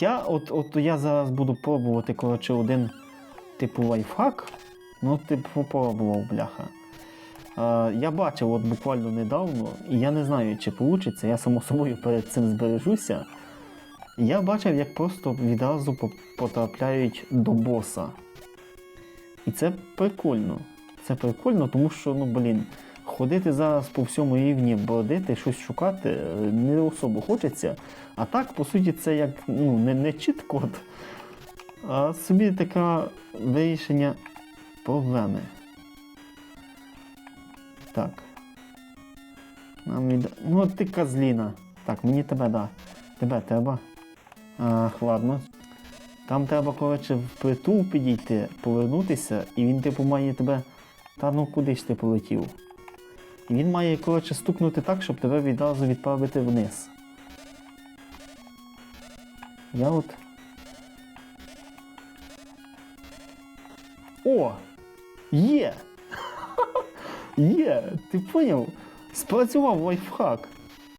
Я от, от я зараз буду пробувати, коротше, один типу лайфхак. Ну, типу, попробував, бляха. Е, я бачив от буквально недавно, і я не знаю, чи вийде, я само собою перед цим збережуся. Я бачив, як просто відразу потрапляють до боса. І це прикольно. Це прикольно, тому що, ну блін, ходити зараз по всьому рівні, бродити, щось шукати е, не особо хочеться. А так, по суті, це як ну, не, не чіт-код, а собі таке вирішення проблеми. Так. Нам від... Ну, ти козліна. Так, мені тебе, да. Тебе треба. Ах, ладно. Там треба, коротше, в притул підійти, повернутися, і він, типу, має тебе. Та ну куди ж ти полетів? Він має, коротше, стукнути так, щоб тебе відразу відправити вниз. Я от. О! Є! Є! Ти поняв? Спрацював лайфхак.